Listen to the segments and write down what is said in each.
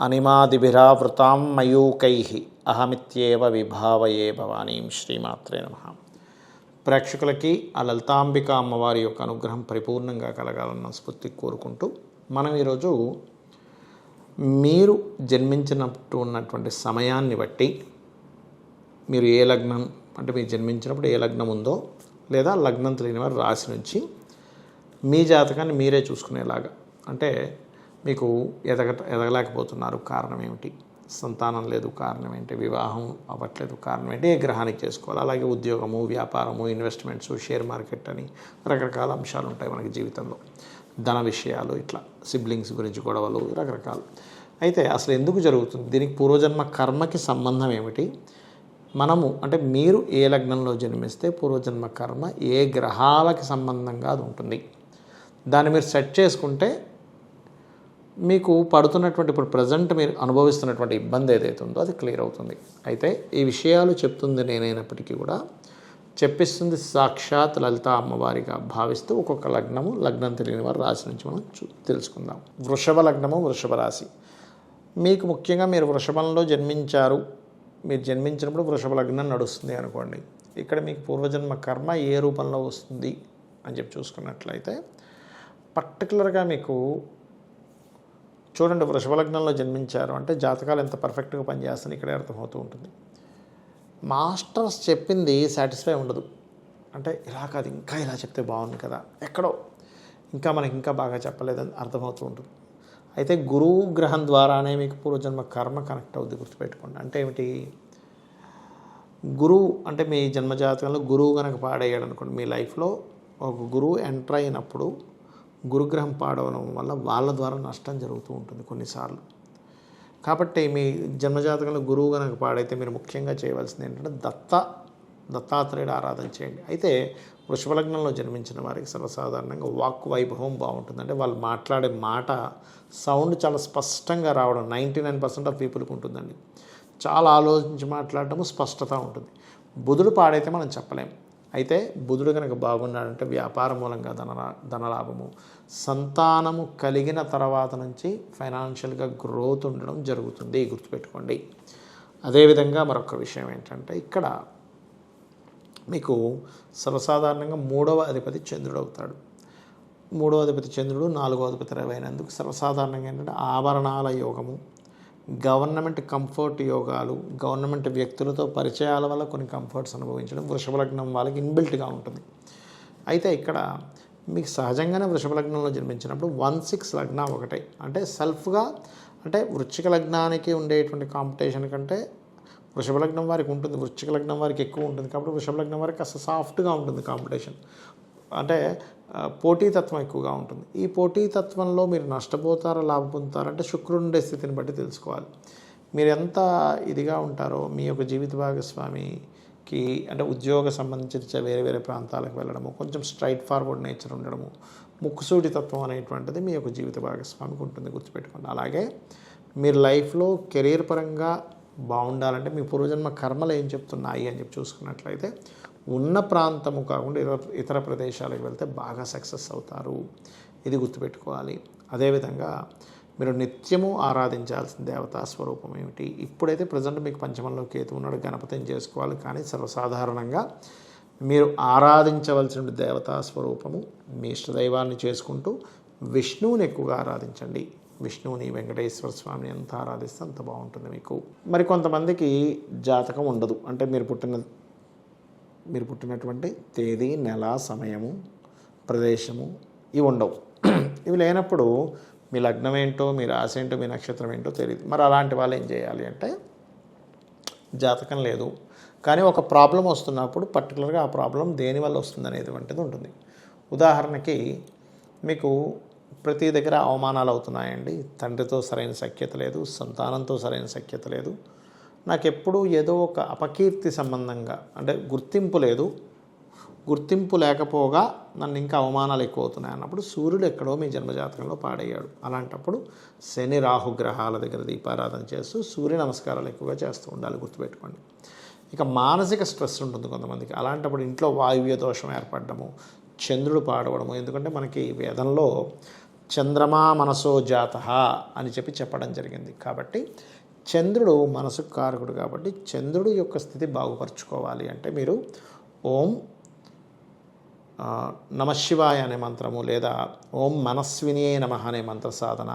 అనిమాదిభిరావృతాం మయూకై అహమిత్యేవ విభావయే భవానీం శ్రీమాత్రే నమ ప్రేక్షకులకి ఆ లలితాంబిక అమ్మవారి యొక్క అనుగ్రహం పరిపూర్ణంగా కలగాలన్న స్ఫూర్తి కోరుకుంటూ మనం ఈరోజు మీరు జన్మించినట్టు ఉన్నటువంటి సమయాన్ని బట్టి మీరు ఏ లగ్నం అంటే మీరు జన్మించినప్పుడు ఏ లగ్నం ఉందో లేదా లగ్నం తెలియని వారి రాశి నుంచి మీ జాతకాన్ని మీరే చూసుకునేలాగా అంటే మీకు ఎదగ ఎదగలేకపోతున్నారు కారణం ఏమిటి? సంతానం లేదు కారణం ఏంటి? వివాహం అవ్వట్లేదు కారణం ఏంటి? ఏ గ్రహానికి చేసుకోవాలి? అలాగే ఉద్యోగము వ్యాపారము ఇన్వెస్ట్మెంట్స్ షేర్ మార్కెట్ అని రకరకాల అంశాలు ఉంటాయి మనకి జీవితంలో. ధన విషయాలు ఇట్లా సిబ్లింగ్స్ గురించి గొడవలు రకరకాలు. అయితే అసలు ఎందుకు జరుగుతుంది? దీనికి పూర్వజన్మ కర్మకి సంబంధం ఏమిటి? మనము అంటే మీరు ఏ లగ్నంలో జన్మిస్తే పూర్వజన్మ కర్మ ఏ గ్రహాలకి సంబంధంగా అది ఉంటుంది. దాన్ని మీరు సెట్ చేసుకుంటే మీకు పడుతున్నటువంటి ఇప్పుడు ప్రజెంట్ మీరు అనుభవిస్తున్నటువంటి ఇబ్బంది ఏదైతే ఉందో అది క్లియర్ అవుతుంది. అయితే ఈ విషయాలు చెప్తుంది నేనైనప్పటికీ కూడా చెప్పిస్తుంది సాక్షాత్ లలిత అమ్మవారిగా భావిస్తూ ఒక్కొక్క లగ్నము లగ్నం తెలియని వారి రాశి నుంచి మనం చూ తెలుసుకుందాం. వృషభ లగ్నము వృషభ రాశి. మీకు ముఖ్యంగా మీరు వృషభంలో జన్మించారు. మీరు జన్మించినప్పుడు వృషభ లగ్నం నడుస్తుంది అనుకోండి. ఇక్కడ మీకు పూర్వజన్మ కర్మ ఏ రూపంలో వస్తుంది అని చెప్పి చూసుకున్నట్లయితే పర్టికులర్గా మీకు చూడండి వృషభలగ్నంలో జన్మించారు. అంటే జాతకాలు ఎంత పర్ఫెక్ట్గా పనిచేస్తాను ఇక్కడే అర్థమవుతూ ఉంటుంది. మాస్టర్స్ చెప్పింది సాటిస్ఫై ఉండదు. అంటే ఇలా కాదు ఇంకా ఇలా చెప్తే బాగుంది కదా. ఎక్కడో. ఇంకా మనకి ఇంకా బాగా చెప్పలేదని అర్థమవుతూ ఉంటుంది. అయితే గురువు గ్రహం ద్వారానే మీకు పూర్వజన్మ కర్మ కనెక్ట్ అవుద్ది గుర్తుపెట్టుకోండి. అంటే ఏమిటి? గురువు అంటే మీ జన్మజాతకంలో గురువు కనుక పాడయ్యాడు అనుకోండి మీ లైఫ్లో ఒక గురువు ఎంటర్ అయినప్పుడు గురుగ్రహం పాడవడం వల్ల వాళ్ళ ద్వారా నష్టం జరుగుతూ ఉంటుంది కొన్నిసార్లు. కాబట్టి మీ జన్మజాతకంలో గురువు కనుక పాడైతే మీరు ముఖ్యంగా చేయవలసింది ఏంటంటే దత్త దత్తాత్రేయుడు ఆరాధన చేయండి. అయితే వృషభలగ్నంలో జన్మించిన వారికి సర్వసాధారణంగా వాక్ వైభవం బాగుంటుంది. అంటే వాళ్ళు మాట్లాడే మాట సౌండ్ చాలా స్పష్టంగా రావడం నైంటీ నైన్ పర్సెంట్ ఆఫ్ పీపుల్కి ఉంటుందండి. చాలా ఆలోచించి మాట్లాడటము స్పష్టత ఉంటుంది. బుధుడు పాడైతే మనం చెప్పలేం. అయితే బుధుడు కనుక బాగున్నాడంటే వ్యాపార మూలంగా ధన ధనలాభము సంతానము కలిగిన తర్వాత నుంచి ఫైనాన్షియల్గా గ్రోత్ ఉండడం జరుగుతుంది గుర్తుపెట్టుకోండి. అదేవిధంగా మరొక విషయం ఏంటంటే ఇక్కడ మీకు సర్వసాధారణంగా మూడవ అధిపతి చంద్రుడు అవుతాడు. మూడవ అధిపతి చంద్రుడు నాలుగవ అధిపతి రవి అయినందుకు సర్వసాధారణంగా ఏంటంటే ఆభరణాల యోగము గవర్నమెంట్ కంఫర్ట్ యోగాలు గవర్నమెంట్ వ్యక్తులతో పరిచయాల వల్ల కొన్ని కంఫర్ట్స్ అనుభవించడం వృషభ లగ్నం వాళ్ళకి ఇన్బిల్ట్గా ఉంటుంది. అయితే ఇక్కడ మీకు సహజంగానే వృషభ లగ్నంలో జన్మించినప్పుడు వన్ సిక్స్ లగ్నం ఒకటే. అంటే సెల్ఫ్గా అంటే వృచ్చిక లగ్నానికి ఉండేటువంటి కాంపిటీషన్ కంటే వృషభ లగ్నం వారికి ఉంటుంది వృచ్చిక లగ్నం వారికి ఎక్కువ ఉంటుంది. కాబట్టి వృషభ లగ్నం వారికి కాస్త సాఫ్ట్గా ఉంటుంది కాంపిటీషన్. అంటే పోటీతత్వం ఎక్కువగా ఉంటుంది. ఈ పోటీతత్వంలో మీరు నష్టపోతారా లాభ పొందుతారంటే శుక్రుడు ఉండే స్థితిని బట్టి తెలుసుకోవాలి. మీరు ఎంత ఇదిగా ఉంటారో మీ యొక్క జీవిత భాగస్వామికి అంటే ఉద్యోగ సంబంధించి వేరే వేరే ప్రాంతాలకు వెళ్ళడము కొంచెం స్ట్రైట్ ఫార్వర్డ్ నేచర్ ఉండడము ముక్కుసూటి తత్వం అనేటువంటిది మీ యొక్క జీవిత భాగస్వామికి ఉంటుంది గుర్తుపెట్టుకోండి. అలాగే మీరు లైఫ్లో కెరీర్ పరంగా బాగుండాలంటే మీ పూర్వజన్మ కర్మలు ఏం చెప్తున్నాయి అని చెప్పి చూసుకున్నట్లయితే ఉన్న ప్రాంతము కాకుండా ఇతర ఇతర ప్రదేశాలకు వెళ్తే బాగా సక్సెస్ అవుతారు. ఇది గుర్తుపెట్టుకోవాలి. అదేవిధంగా మీరు నిత్యము ఆరాధించాల్సిన దేవతా స్వరూపం ఏమిటి? ఇప్పుడైతే ప్రజెంట్ మీకు పంచమంలో కేతు ఉన్నాడు గణపతిని చేసుకోవాలి. కానీ సర్వసాధారణంగా మీరు ఆరాధించవలసిన దేవతా స్వరూపము మీ ఇష్టదైవాన్ని చేసుకుంటూ విష్ణువుని ఎక్కువగా ఆరాధించండి. విష్ణువుని వెంకటేశ్వర స్వామిని ఎంత ఆరాధిస్తే అంత బాగుంటుంది మీకు. మరి కొంతమందికి జాతకం ఉండదు. అంటే మీరు పుట్టిన మీరు పుట్టినటువంటి తేదీ నెల సమయము ప్రదేశము ఇవి ఉండవు. ఇవి లేనప్పుడు మీ లగ్నం ఏంటో మీ రాశి ఏంటో మీ నక్షత్రం ఏంటో తెలియదు మరి అలాంటి వాళ్ళు ఏం చేయాలి అంటే జాతకం లేదు. కానీ ఒక ప్రాబ్లం వస్తున్నప్పుడు పర్టికులర్గా ఆ ప్రాబ్లం దేనివల్ల వస్తుంది అనేటువంటిది ఉంటుంది. ఉదాహరణకి మీకు ప్రతి దగ్గర అవమానాలు అవుతున్నాయండి. తండ్రితో సరైన సఖ్యత లేదు సంతానంతో సరైన సఖ్యత లేదు. నాకు ఎప్పుడూ ఏదో ఒక అపకీర్తి సంబంధంగా అంటే గుర్తింపు లేదు. గుర్తింపు లేకపోగా నన్ను ఇంకా అవమానాలు ఎక్కువ అవుతున్నాయి అన్నప్పుడు సూర్యుడు ఎక్కడో మీ జన్మజాతకంలో పాడయ్యాడు. అలాంటప్పుడు శని రాహు గ్రహాల దగ్గర దీపారాధన చేస్తూ సూర్య నమస్కారాలు ఎక్కువగా చేస్తూ ఉండాలి గుర్తుపెట్టుకోండి. ఇక మానసిక స్ట్రెస్ ఉంటుంది కొంతమందికి. అలాంటప్పుడు ఇంట్లో వాయువ్య దోషం ఏర్పడము చంద్రుడు పాడవడము ఎందుకంటే మనకి వేదంలో చంద్రమా మనసో జాత అని చెప్పి చెప్పడం జరిగింది. కాబట్టి చంద్రుడు మనసుకు కారకుడు కాబట్టి చంద్రుడు యొక్క స్థితి బాగుపరుచుకోవాలి అంటే మీరు ఓం నమశివాయ అనే మంత్రము లేదా ఓం మనస్వినియే నమ అనే మంత్ర సాధన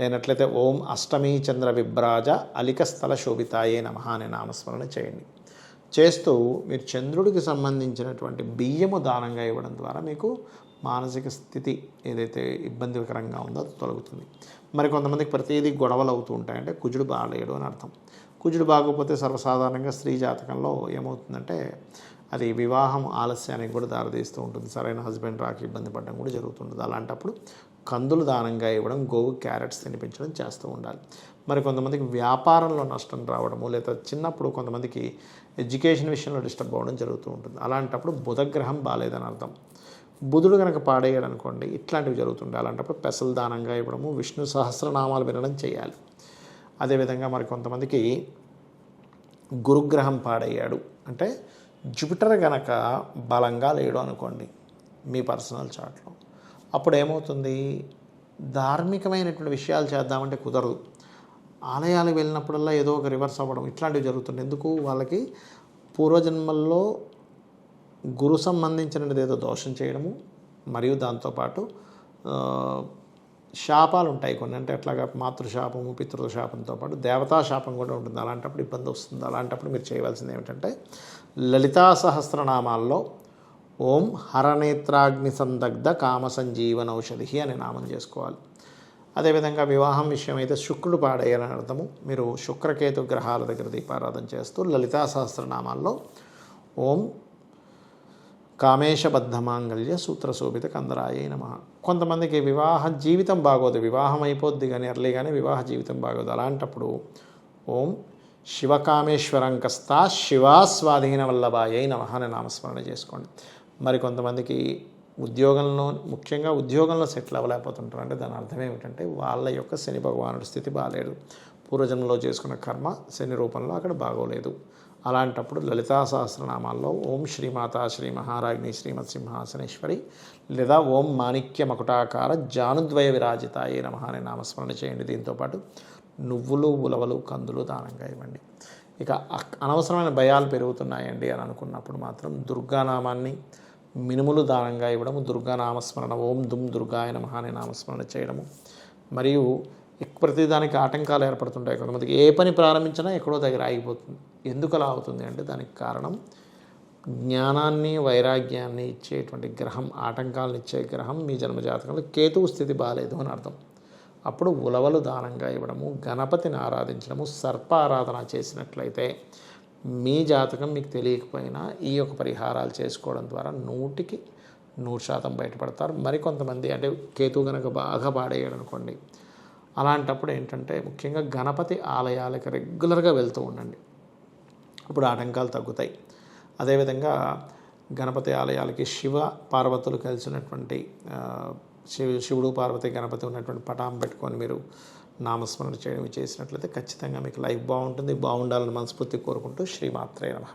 లేనట్లయితే ఓం అష్టమీ చంద్ర విభ్రాజ అలిక స్థల శోభితాయే నమ అనే నామస్మరణ చేయండి. చేస్తూ మీరు చంద్రుడికి సంబంధించినటువంటి బియ్యము దానంగా ఇవ్వడం ద్వారా మీకు మానసిక స్థితి ఏదైతే ఇబ్బందికరంగా ఉందో అది తొలగుతుంది. మరి కొంతమందికి ప్రతిదీ గొడవలు అవుతూ ఉంటాయంటే కుజుడు బాగలేడు అని అర్థం. కుజుడు బాగోకపోతే సర్వసాధారణంగా స్త్రీ జాతకంలో ఏమవుతుందంటే అది వివాహం ఆలస్యానికి కూడా దారితీస్తూ ఉంటుంది. సరైన హస్బెండ్ రాక ఇబ్బంది పడడం కూడా జరుగుతుంటుంది. అలాంటప్పుడు కందులు దానంగా ఇవ్వడం గోవు క్యారెట్స్ తినిపించడం చేస్తూ ఉండాలి. మరి కొంతమందికి వ్యాపారంలో నష్టం రావడము లేదా చిన్నప్పుడు కొంతమందికి ఎడ్యుకేషన్ విషయంలో డిస్టర్బ్ అవ్వడం జరుగుతూ ఉంటుంది. అలాంటప్పుడు బుధగ్రహం బాగాలేదని అర్థం. బుధుడు కనుక పాడేయడం అనుకోండి ఇట్లాంటివి జరుగుతుండే అలాంటప్పుడు పెసలు దానంగా ఇవ్వడము విష్ణు సహస్రనామాలు వినడం చేయాలి. అదేవిధంగా మరి కొంతమందికి గురుగ్రహం పాడయ్యాడు. అంటే జూపిటర్ గనక బలంగా లేడు అనుకోండి మీ పర్సనల్ చాట్లో అప్పుడు ఏమవుతుంది ధార్మికమైనటువంటి విషయాలు చేద్దామంటే కుదరదు. ఆలయాలకు వెళ్ళినప్పుడల్లా ఏదో ఒక రివర్స్ అవ్వడం ఇట్లాంటివి జరుగుతుంది ఎందుకు? వాళ్ళకి పూర్వజన్మల్లో గురు సంబంధించినది ఏదో దోషం చేయడము మరియు దాంతోపాటు శాపాలు ఉంటాయి కొన్ని. అంటే అట్లాగా మాతృశాపము పితృశాపంతో పాటు దేవతా శాపం కూడా ఉంటుంది. అలాంటప్పుడు ఇబ్బంది వస్తుంది. అలాంటప్పుడు మీరు చేయవలసింది ఏమిటంటే లలితా సహస్రనామాల్లో ఓం హరనేత్రాగ్ని సందగ్ధ కామ సంజీవన ఔషధి అనే నామం చేసుకోవాలి. అదేవిధంగా వివాహం విషయం అయితే శుక్రుడు పాడేయాలని అర్థము. మీరు శుక్రకేతు గ్రహాల దగ్గర దీపారాధన చేస్తూ లలితా సహస్రనామాల్లో ఓం కామేశబద్ధమాంగళ్య సూత్రశోభిత కందరాయ నమ. కొంతమందికి వివాహ జీవితం బాగోదు వివాహం అయిపోద్ది కానీ ఎర్లీ కానీ వివాహ జీవితం బాగోదు. అలాంటప్పుడు ఓం శివకామేశ్వరంకస్తా శివాస్వాధీన వల్లభాయ నమ అని నామస్మరణ చేసుకోండి. మరి కొంతమందికి ఉద్యోగంలో ముఖ్యంగా ఉద్యోగంలో సెటిల్ అవ్వలేకపోతుంటారు. అంటే దాని అర్థం ఏమిటంటే వాళ్ళ యొక్క శని భగవానుడి స్థితి బాగాలేదు పూర్వజన్మలో చేసుకున్న కర్మ శని రూపంలో అక్కడ బాగోలేదు. అలాంటప్పుడు లలితా సహస్రనామాల్లో ఓం శ్రీమాత శ్రీ మహారాజ్ని శ్రీమత్ సింహాసనేశ్వరి లేదా ఓం మాణిక్య మకుటాకార జానుద్వయ విరాజితాయే నమ అనే నామస్మరణ చేయండి. దీంతోపాటు నువ్వులు ఉలవలు కందులు దానంగా ఇవ్వండి. ఇక అనవసరమైన భయాలు పెరుగుతున్నాయండి అని అనుకున్నప్పుడు మాత్రం దుర్గానామాన్ని మినుములు దానంగా ఇవ్వడము దుర్గా నామస్మరణ ఓం దుమ్ దుర్గాయ నమః అనే నామస్మరణ చేయడము. మరియు ప్రతిదానికి ఆటంకాలు ఏర్పడుతుంటాయి కొంతమందికి. ఏ పని ప్రారంభించినా ఎక్కడో దగ్గర ఆగిపోతుంది. ఎందుకు అలా అవుతుంది అంటే దానికి కారణం జ్ఞానాన్ని వైరాగ్యాన్ని ఇచ్చేటువంటి గ్రహం ఆటంకాలను ఇచ్చే గ్రహం మీ జన్మజాతకంలో కేతువు స్థితి బాగాలేదు అని అర్థం. అప్పుడు ఉలవలు దానంగా ఇవ్వడము గణపతిని ఆరాధించడము సర్ప ఆరాధన చేసినట్లయితే మీ జాతకం మీకు తెలియకపోయినా ఈ యొక్క పరిహారాలు చేసుకోవడం ద్వారా నూటికి నూరు శాతం బయటపడతారు. మరికొంతమంది అంటే కేతు గనక బాగా పాడేయడం అనుకోండి అలాంటప్పుడు ఏంటంటే ముఖ్యంగా గణపతి ఆలయాలకు రెగ్యులర్గా వెళ్తూ ఉండండి. అప్పుడు ఆటంకాలు తగ్గుతాయి. అదేవిధంగా గణపతి ఆలయాలకి శివ పార్వతులు కలిసినటువంటి ఆ, శివ శివుడు పార్వతి గణపతి ఉన్నటువంటి పటాం పెట్టుకొని మీరు నామస్మరణ చేయడం చేసినట్లయితే ఖచ్చితంగా మీకు లైఫ్ బాగుంటుంది. బాగుండాలని మనస్ఫూర్తి కోరుకుంటూ శ్రీమాత్రే నమ.